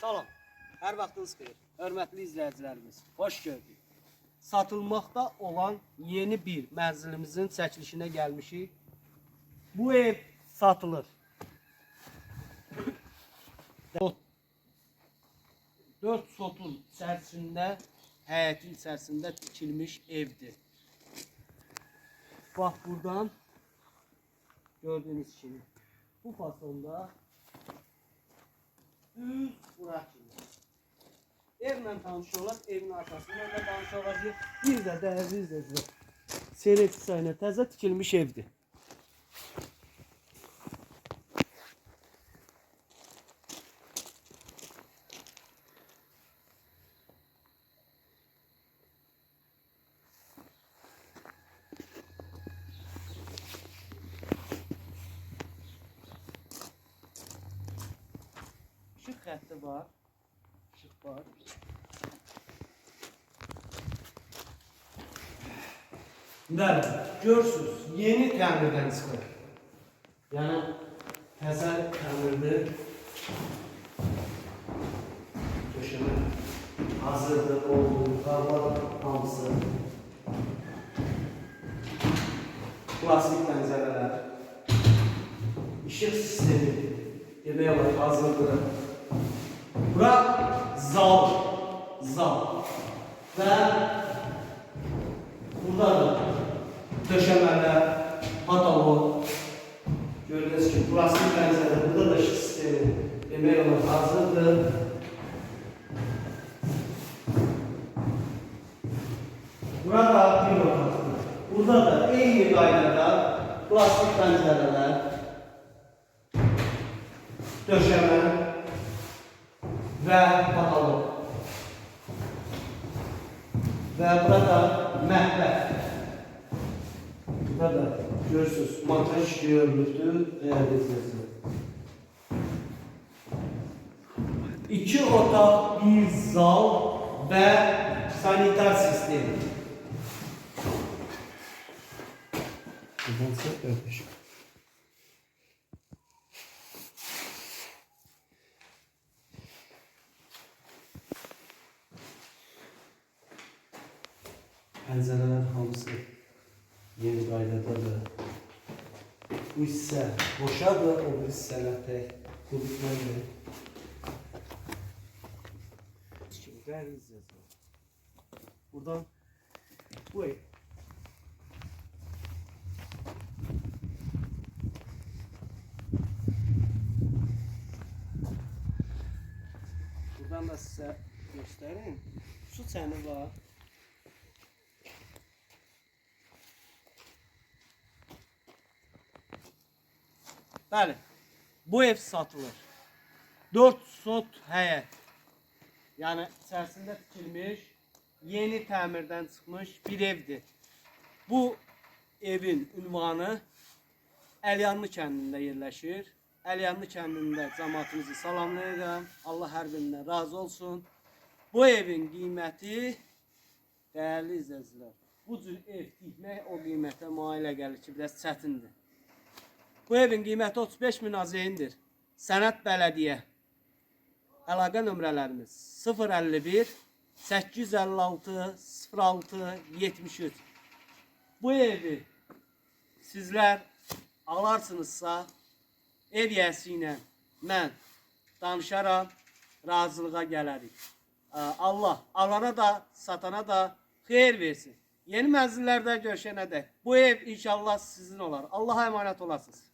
Salam. Hər vaxtınız xeyir. Hörmətli izləyicilərimiz, xoş gördük. Satılmaqda olan yeni bir mənzilimizin çəkilişinə gəlmişik. Bu ev satılır. Dört sotun içərisində, həyətin içərisində tikilmiş evdir. Bax buradan gördüğünüz kimi bu fasonda düz bura kimi. Evlə tanış olaq, evin arxasında da tanış olacaq. Bir də dəyərli izləyicilər. Seyret sayına təzə tikilmiş evdir. Xətti var. Işıq var. Bəli, görürsüz, yeni təmirdən çıxır. Yəni təzə təmirdir. Döşəmə hazırdır, oldu, qarlar hamısı. Plastik pəncərələr. İşıq sistemi demək olar hazırdır. Bura zal, zal. Və burada da döşəmələr, patolog, gördüyünüz kimi plastik pəncərə, burada da işıq sistemi demək olar hazırdır. Burada bir otaqdır. Burada da eyni qaydada plastik pəncərələr, döşəmə və patolog. Və burada məhbəd. Burada görürsünüz, görülübdür, dəyərli izləyicilər. İki otaq, bir zal və sanitar sistemi. Buradan çıx, Pəncərələr hamısı yeni qaydadadır. Bu hissə boşadır, o bir hissələr tək. Şimdi değerli izleyiciler. Buradan bu ev. Buradan da size göstereyim. Su çəni var. Bəli. Bu ev satılır. 4 sot həyət. Yəni içərisində tikilmiş, yeni təmirdən çıxmış bir evdir. Bu evin ünvanı Əlyanlı kəndində yerləşir. Əlyanlı kəndində cəmaatımızı salamlayıram. Allah hər birindən razı olsun. Bu evin qiyməti dəyərli izləyicilər, bu cür ev tikmək o qiymətə mailə gəlir ki, biraz çətindir. Bu evin qiyməti 35 min azeyindir. Sənət Bələdiyyə Əlaqə nömrələrimiz 051 856 06 73. Bu evi sizlər alarsınızsa ev yəsi ilə mən danışaram, razılığa gələrik. Allah alana da, satana da xeyir versin. Yeni mənzillərdə görüşənə dək bu ev inşallah sizin olar. Allah'a emanet olasınız.